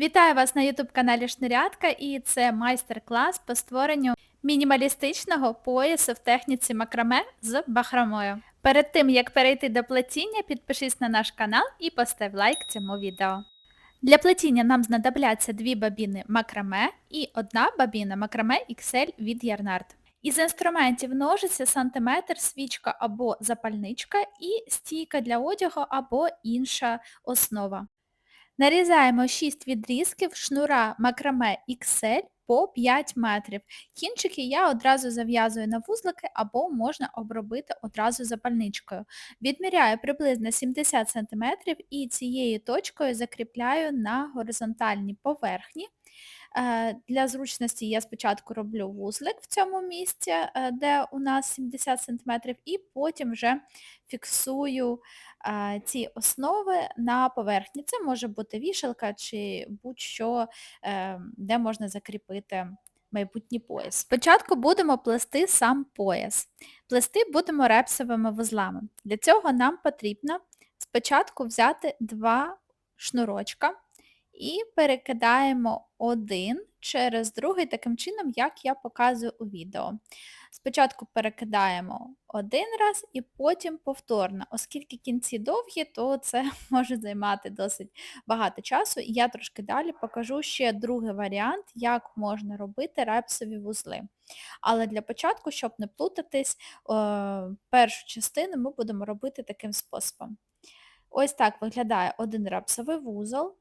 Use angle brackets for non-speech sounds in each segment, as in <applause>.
Вітаю вас на YouTube каналі Шнирятка і це майстер-клас по створенню мінімалістичного поясу в техніці макраме з бахромою. Перед тим як перейти до плетіння, підпишись на наш канал і постав лайк цьому відео. Для плетіння нам знадобляться дві бабіни макраме і одна бабіна макраме XL від Yarnart. Із інструментів ножиці, сантиметр, свічка або запальничка і стійка для одягу або інша основа. Нарізаємо 6 відрізків шнура макраме XL по 5 метрів. Кінчики я одразу зав'язую на вузлики або можна обробити одразу запальничкою. Відміряю приблизно 70 см і цією точкою закріпляю на горизонтальній поверхні. Е, Для зручності я спочатку роблю вузлик в цьому місці, е, де у нас 70 см, і потім вже фіксую е, ці основи на поверхні. Це може бути вішалка чи будь-що, де можна закріпити майбутній пояс. Спочатку будемо плести сам пояс. Плести будемо репсовими вузлами. Для цього нам потрібно спочатку взяти два шнурочка і перекидаємо один через другий таким чином, як я показую у відео. Спочатку перекидаємо один раз і потім повторно. Оскільки кінці довгі, то це <laughs> може займати досить багато часу. І я трошки далі покажу ще другий варіант, як можна робити репсові вузли. Але для початку, щоб не плутатись, першу частину ми будемо робити таким способом. Ось так виглядає один репсовий вузол.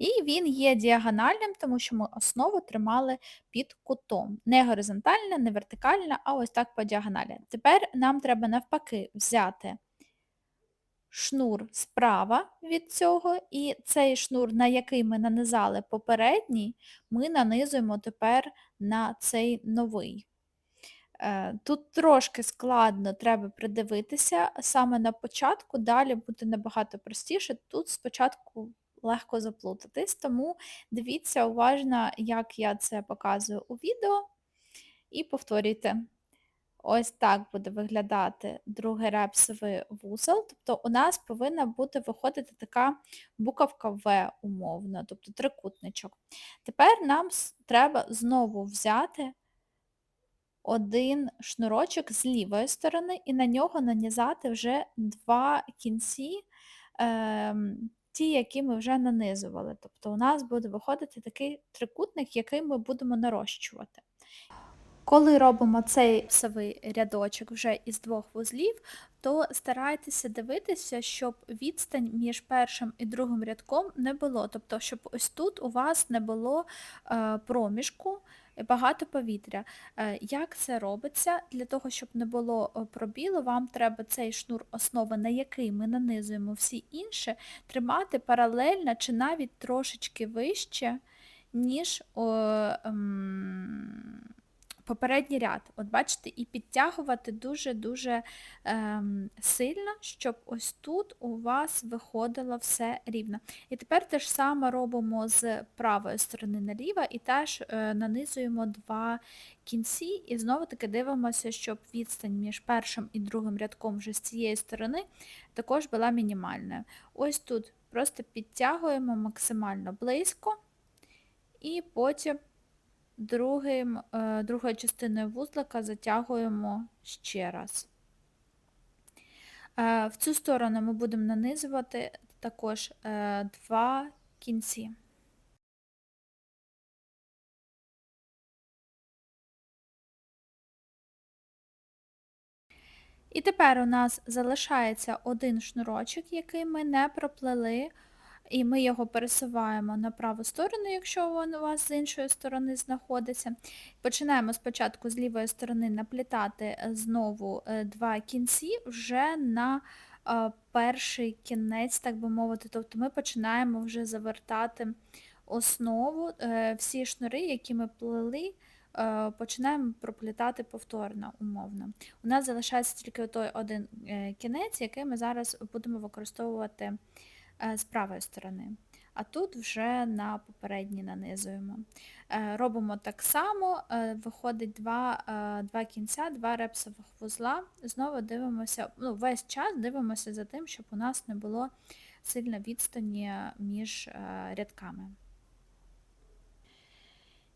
І він є діагональним, тому що ми основу тримали під кутом. Не горизонтальна, не вертикальна, а ось так по діагоналі. Тепер нам треба навпаки взяти шнур справа від цього, і цей шнур, на який ми нанизали попередній, ми нанизуємо тепер на цей новий. Е, тут трошки складно треба придивитися саме на початку, далі буде набагато простіше. Тут спочатку легко заплутатись, тому дивіться уважно, як я це показую у відео, і повторюйте. Ось так буде виглядати другий репсовий вузол. Тобто у нас повинна бути виходити така буковка В умовно, тобто трикутничок. Тепер нам треба знову взяти один шнурочок з лівої сторони і на нього нанізати вже два кінці ем, ті, які ми вже нанизували. Тобто у нас буде виходити такий трикутник, який ми будемо нарощувати. Коли робимо цей псовий рядочок вже із двох вузлів, то старайтеся дивитися, щоб відстань між першим і другим рядком не було. Тобто, щоб ось тут у вас не було е, проміжку багато повітря. Е, як це робиться? Для того, щоб не було е, пробілу, вам треба цей шнур основи, на який ми нанизуємо всі інші, тримати паралельно чи навіть трошечки вище, ніж о, ем, попередній ряд. От бачите, і підтягувати дуже-дуже ем, сильно, щоб ось тут у вас виходило все рівно. І тепер те ж саме робимо з правої сторони наліво і теж е, нанизуємо два кінці, і знову-таки дивимося, щоб відстань між першим і другим рядком вже з цієї сторони також була мінімальною. Ось тут просто підтягуємо максимально близько, і потім другим, е, другою частиною вузлика затягуємо ще раз. Е, в цю сторону ми будемо нанизувати також е, два кінці. І тепер у нас залишається один шнурочок, який ми не проплели і ми його пересуваємо на праву сторону, якщо він у вас з іншої сторони знаходиться. Починаємо спочатку з лівої сторони наплітати е, знову е, два кінці вже на е, перший кінець, так би мовити. Тобто ми починаємо вже завертати основу, всі шнури, які ми плели, починаємо проплітати повторно, умовно. У нас залишається тільки той один кінець, який ми зараз будемо використовувати з правої сторони. А тут вже на попередній нанизуємо. Е, робимо так само, е, виходить два два кінця, два репсових вузла. Знову дивимося, ну, весь час дивимося за тим, щоб у нас не було сильно відстані між е, рядками.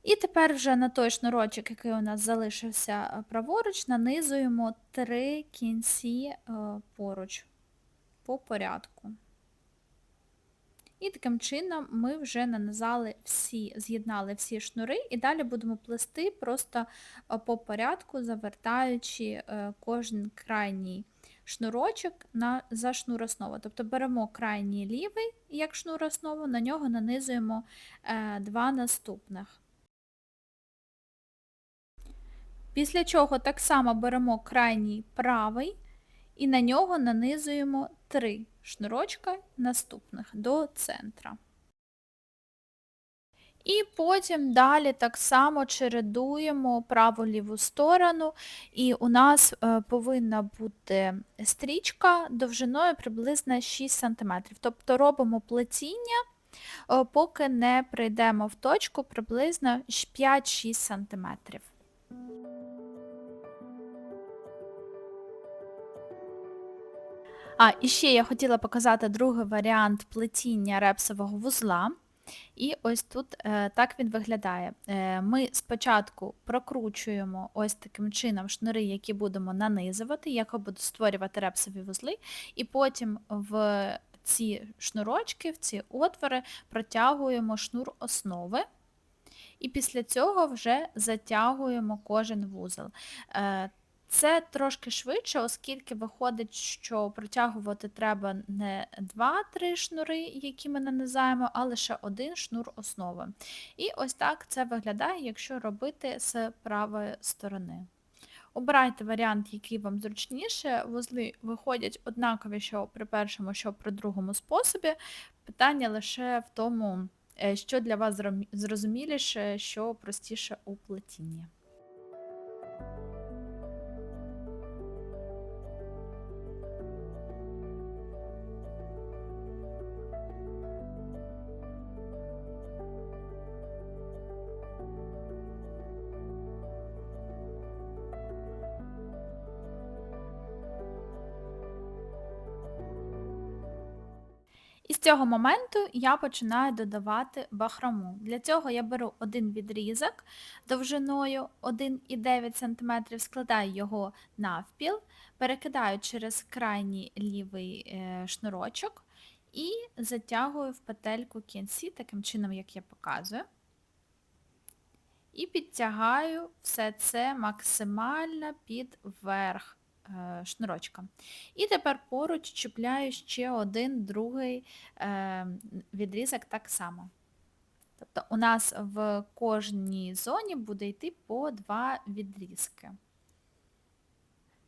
І тепер вже на той шнурочок, який у нас залишився е, праворуч, нанизуємо три кінці е, поруч по порядку. І таким чином ми вже нанизали всі, з'єднали всі шнури і далі будемо плести просто е, по порядку, завертаючи е, кожен крайній шнурочок на, за шнур основу. Тобто беремо крайній лівий як шнур основу, на нього нанизуємо е, два наступних. Після чого так само беремо крайній правий і на нього нанизуємо три шнурочка наступних до центра. І потім далі так само чередуємо праву-ліву сторону, і у нас е, повинна бути стрічка довжиною приблизно 6 см. Тобто робимо плетіння, е, поки не прийдемо в точку приблизно 5-6 см. А, і ще я хотіла показати другий варіант плетіння репсового вузла. І ось тут е, так він виглядає. Е, ми спочатку прокручуємо ось таким чином шнури, які будемо нанизувати, як буду створювати репсові вузли, і потім в ці шнурочки, в ці отвори протягуємо шнур основи. І після цього вже затягуємо кожен вузол. Е, це трошки швидше, оскільки виходить, що протягувати треба не 2-3 шнури, які ми нанизаємо, а лише один шнур основи. І ось так це виглядає, якщо робити з правої сторони. Обирайте варіант, який вам зручніше. Вузли виходять однакові, що при першому, що при другому способі. Питання лише в тому, е, що для вас зрозуміліше, що простіше у плетінні. Цього моменту я починаю додавати бахрому. Для цього я беру один відрізок довжиною 1,9 см, складаю його навпіл, перекидаю через крайній лівий е, шнурочок і затягую в петельку кінці, таким чином, як я показую. І підтягаю все це максимально під верх шнурочка. І тепер поруч чіпляю ще один другий е, відрізок так само. Тобто у нас в кожній зоні буде йти по два відрізки.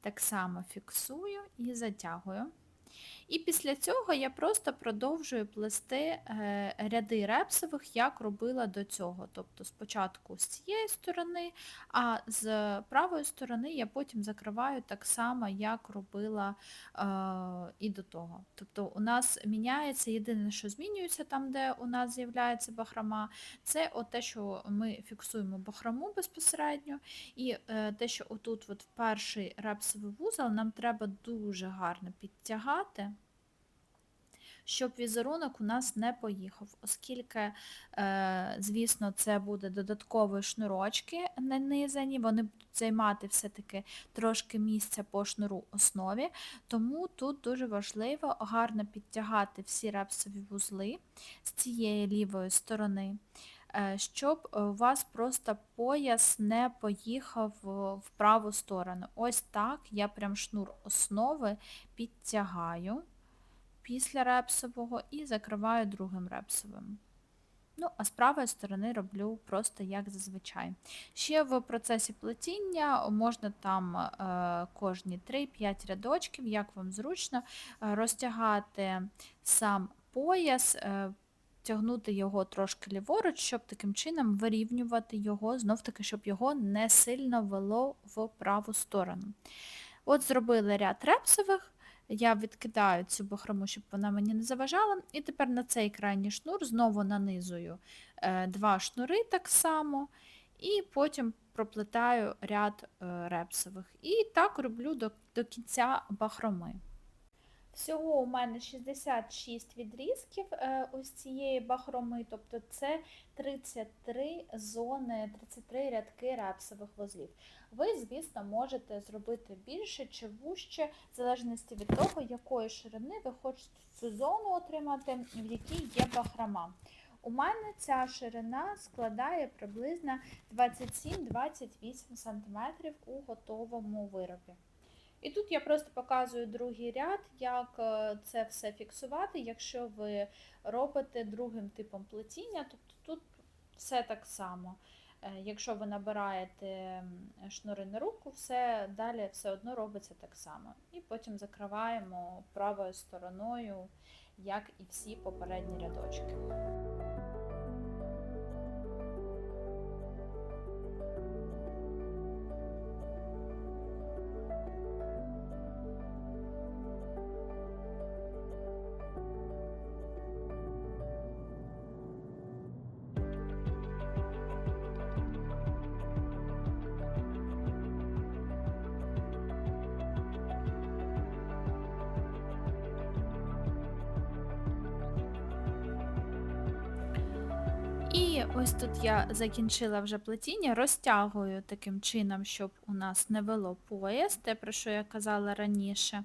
Так само фіксую і затягую. І після цього я просто продовжую плести е, ряди репсових, як робила до цього. Тобто спочатку з цієї сторони, а з правої сторони я потім закриваю так само, як робила е, і до того. Тобто у нас міняється, єдине, що змінюється там, де у нас з'являється бахрома, це от те, що ми фіксуємо бахрому безпосередньо, і е, те, що отут от перший репсовий вузол нам треба дуже гарно підтягати щоб візерунок у нас не поїхав, оскільки, е, звісно, це буде додаткові шнурочки нанизані, вони будуть займати все-таки трошки місця по шнуру основі, тому тут дуже важливо гарно підтягати всі репсові вузли з цієї лівої сторони. Е, щоб у вас просто пояс не поїхав в праву сторону. Ось так я прям шнур основи підтягаю після репсового і закриваю другим репсовим. Ну, а з правої сторони роблю просто як зазвичай. Ще в процесі плетіння можна там е, кожні 3-5 рядочків, як вам зручно, е, розтягати сам пояс, е, тягнути його трошки ліворуч, щоб таким чином вирівнювати його, знов-таки, щоб його не сильно вело в праву сторону. От зробили ряд репсових. Я відкидаю цю бахрому, щоб вона мені не заважала. І тепер на цей крайній шнур знову нанизую е, два шнури так само, і потім проплетаю ряд е, репсових. І так роблю до, до кінця бахроми. Всього у мене 66 відрізків е, ось цієї бахроми, тобто це 33 зони, 33 рядки репсових вузлів. Ви, звісно, можете зробити більше чи вужче, в залежності від того, якої ширини ви хочете цю зону отримати, в якій є бахрома. У мене ця ширина складає приблизно 27-28 см у готовому виробі. І тут я просто показую другий ряд, як е, це все фіксувати, якщо ви робите другим типом плетіння, тобто тут все так само. Е, Якщо ви набираєте шнури на руку, все далі все одно робиться так само. І потім закриваємо правою стороною, як і всі попередні рядочки. І ось тут я закінчила вже плетіння, розтягую таким чином, щоб у нас не вело пояс, те, про що я казала раніше.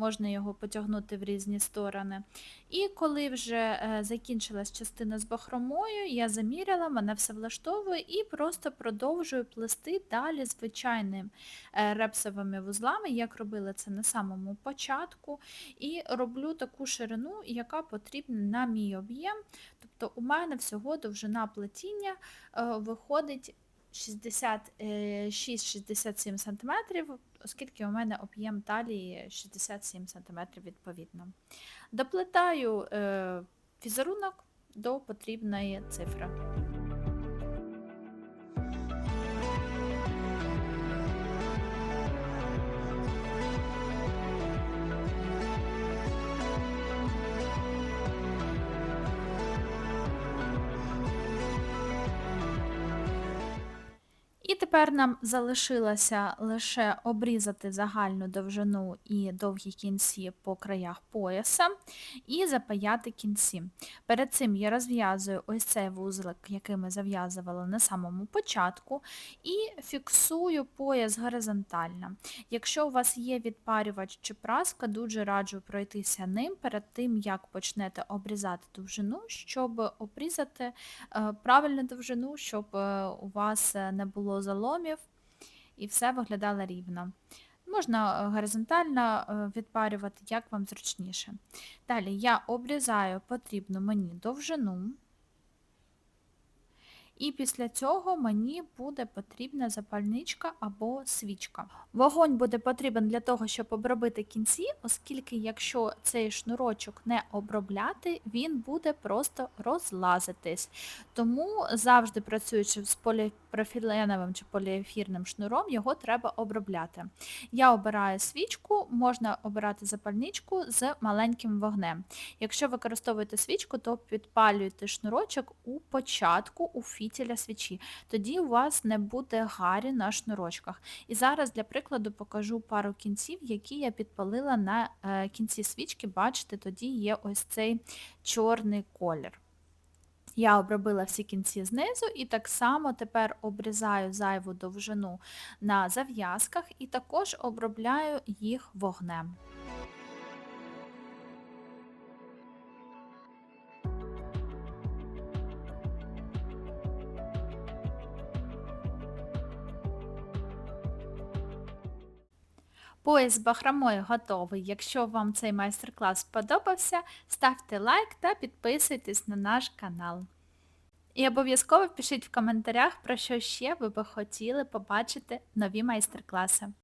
Можна його потягнути в різні сторони. І коли вже е, закінчилась частина з бахромою, я заміряла, мене все влаштовує і просто продовжую плести далі звичайними е, репсовими вузлами, як робила це на самому початку. І роблю таку ширину, яка потрібна на мій об'єм. Тобто у мене всього довжина плетіння е, виходить 66-67 см, оскільки у мене об'єм талії 67 см відповідно. Доплетаю е, візерунок до потрібної цифри. Тепер нам залишилося лише обрізати загальну довжину і довгі кінці по краях пояса і запаяти кінці. Перед цим я розв'язую ось цей вузлик, який ми зав'язували на самому початку, і фіксую пояс горизонтально. Якщо у вас є відпарювач чи праска, дуже раджу пройтися ним перед тим, як почнете обрізати довжину, щоб обрізати е, правильну довжину, щоб е, у вас е, не було заломів і все виглядало рівно. Можна е, горизонтально е, відпарювати, як вам зручніше. Далі я обрізаю потрібну мені довжину. І після цього мені буде потрібна запальничка або свічка. Вогонь буде потрібен для того, щоб обробити кінці, оскільки якщо цей шнурочок не обробляти, він буде просто розлазитись. Тому завжди працюючи з поліпрофіленовим чи поліефірним шнуром, його треба обробляти. Я обираю свічку, можна обирати запальничку з маленьким вогнем. Якщо використовуєте свічку, то підпалюйте шнурочок у початку у фітіля свічі. Тоді у вас не буде гарі на шнурочках. І зараз для прикладу покажу пару кінців, які я підпалила на е, кінці свічки. Бачите, тоді є ось цей чорний колір. Я обробила всі кінці знизу і так само тепер обрізаю зайву довжину на зав'язках і також обробляю їх вогнем. Пояс бахромою готовий. Якщо вам цей майстер-клас сподобався, ставте лайк та підписуйтесь на наш канал. І обов'язково пишіть в коментарях, про що ще ви би хотіли побачити нові майстер-класи.